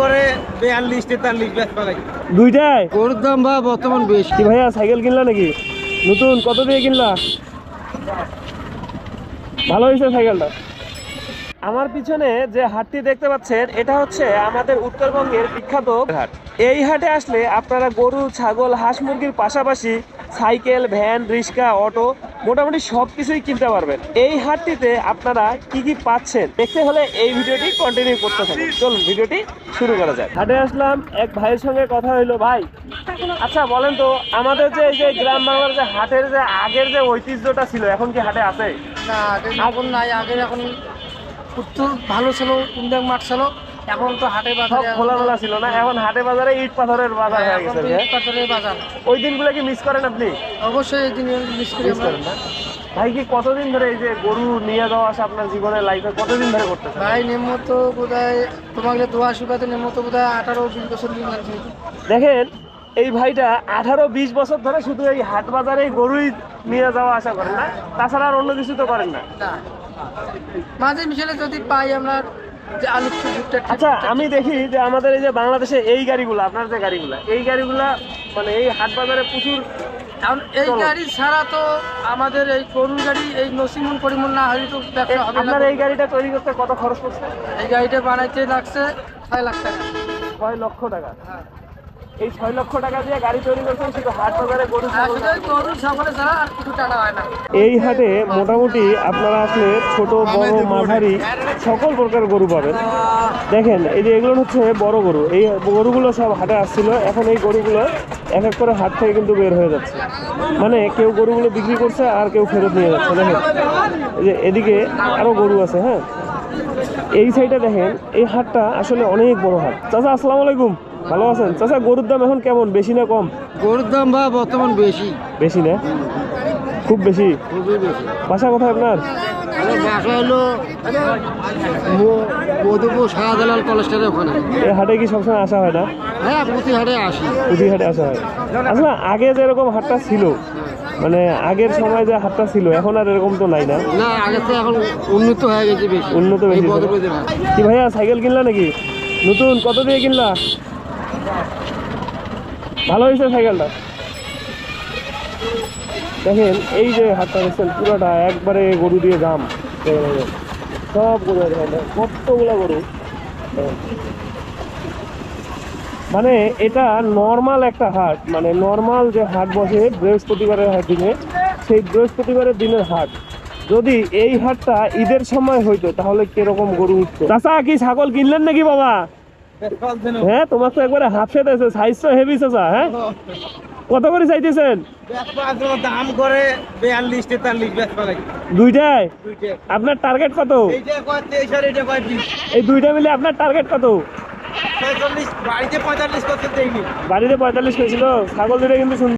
করে বিয়াল্লিশ তেতাল্লিশ পালাই। দুইটাই গরুর দাম বা বর্তমান বেশি। কি ভাইয়া সাইকেল কিনলা নাকি? নতুন কত দিয়ে কিনলা? ভালো হয়েছে সাইকেলটা। আমার পিছনে যে হাটটি দেখতে পাচ্ছেন এটা হচ্ছে আমাদের উত্তরবঙ্গের বিখ্যাত হাট। এই হাটে আসলে আপনারা গরু ছাগল হাঁস মুরগির পাশাপাশি সাইকেল ভ্যান রিক্সা অটো মোটামুটি সব কিছুই কিনতে পারবেন। এই হাটটিতে আপনারা কি কি পাচ্ছেন দেখতে হলে এই ভিডিওটি কন্টিনিউ করতে থাকুন। চলুন, ভিডিওটি শুরু করা যায় হাটে আসলাম, এক ভাইয়ের সঙ্গে কথা হইল, ভাই আচ্ছা বলেন তো, আমাদের যে এই যে গ্রাম বাংলার যে হাটের যে আগের যে ঐতিহ্যটা ছিল, এখন কি হাটে আছে? না এখন নাই আগে এখন ভালো ছিল মাঠ ছিল। এখন তো হাটে সব বাজারে খোলামেলা ছিল না এখন হাটে বাজারে ইট পাথরের বাজার হয়ে গেছে ইট পাথরের বাজার। ওই দিনগুলো কি মিস করেন আপনি? অবশ্যই এই দিন মিস করি। করেন না? ভাই কি কতদিন ধরে এই যে গরু নিয়ে যাওয়া আসা আপনার জীবনের লাইফে কতদিন ধরে করতেছেন? ভাই নেমত বোধ হয় তোমাকে দোয়া শুকাতে নেমত বোধ হয় আঠারো বিশ বছর দেখেন এই ভাইটা আঠারো বিশ বছর ধরে শুধু এই হাট বাজারে গরুই নিয়ে যাওয়া আসা করেন না তাছাড়া আর অন্য কিছু তো করেন না। মাঝে মিশালে যদি পাই আমরা আচ্ছা আমি দেখি যে আমাদের এই যে বাংলাদেশে এই গাড়িগুলো আপনার যে গাড়িগুলো এই গাড়িগুলো মানে এই হাট বাজারে প্রচুর এই গাড়ি ছাড়া তো আমাদের এই করুন গাড়ি এই নসিমন পরিমন না হলে তো ব্যবসা হবে আপনার এই গাড়িটা তৈরি করতে কত খরচ করছে এই গাড়িটা বানাইতে লাগছে ছয় লাখ টাকা। ছয় লক্ষ টাকা। এই ছয় লক্ষ টাকা দিয়ে গাড়ি তৈরি করছেন শুধু হাট বাজারে গরু ওই গরু ছাগলে ছাড়া আর কিছু টাকা হয় না। এই হাটে মোটামুটি আপনারা আসলে ছোট বড় মাঝারি সকল প্রকার গরু পাবেন। দেখেন এই যে এগুলো হচ্ছে বড় গরু। এই গরুগুলো সব হাটে আসছিল। এখন এই গরুগুলো এক এক করে হাট থেকে কিন্তু বের হয়ে যাচ্ছে। মানে কেউ গরুগুলো বিক্রি করছে আর কেউ ফেরত নিয়ে যাচ্ছে। দেখেন এই যে এদিকে আরও গরু আছে হ্যাঁ? এই সাইডে দেখেন এই হাটটা আসলে অনেক বড় হাট। চাচা আসসালামু আলাইকুম। ভালো আছেন? চাচা গরুর দাম এখন কেমন? বেশি না কম? গরুর দাম বা বর্তমান বেশি। বেশি না? খুব বেশি? খুবই বেশি। বাসা কোথায় আপনার? আমার বাসা হলো মধুপুর শাহজালাল কলেজটার ওখানে। এই হাটে কি সবসময় আসা হয় না? হ্যাঁ প্রতি হাটে আসি। হাটে আসা হয়। আসলে আগে যেরকম হাটটা ছিল মানে আগের সময় যে হাটটা ছিল এখন আর এরকম তো নাই না? না এখন উন্নত হয়ে গেছে বেশি। উন্নত বেশি কি ভাইয়া সাইকেল কিনলা নাকি? নতুন? কত দিয়ে কিনলা? ভালো হয়েছে সাইকেলটা দেখেন, এই যে হাটটা দেখছেন, পুরোটা একবারে গরু দিয়ে জাম। সব গরু কতগুলো গরু। মানে এটা নর্মাল একটা হাট মানে নর্মাল যে হাট বসে বৃহস্পতিবারের হাট দিনে, সেই বৃহস্পতিবারের দিনের হাট। যদি এই হাটটা ঈদের সময় হইতো, তাহলে কীরকম গরু উঠতো? চাচা, কি ছাগল কিনলেন নাকি বাবা? হ্যাঁ তোমার তো একবারে হাফ সেট আছে সাইজ তো হেভি চাচা হ্যাঁ? কত করে চাইতেছেন? দাম করে বিয়াল্লিশ তেতাল্লিশ দুইটাই আপনার টার্গেট কত? এই দুইটা মিলে আপনার টার্গেট কত? বাড়িতে পঁয়তাল্লিশ করতে বাড়িতে পঁয়তাল্লিশ হয়েছিল ছাগল দুটো কিন্তু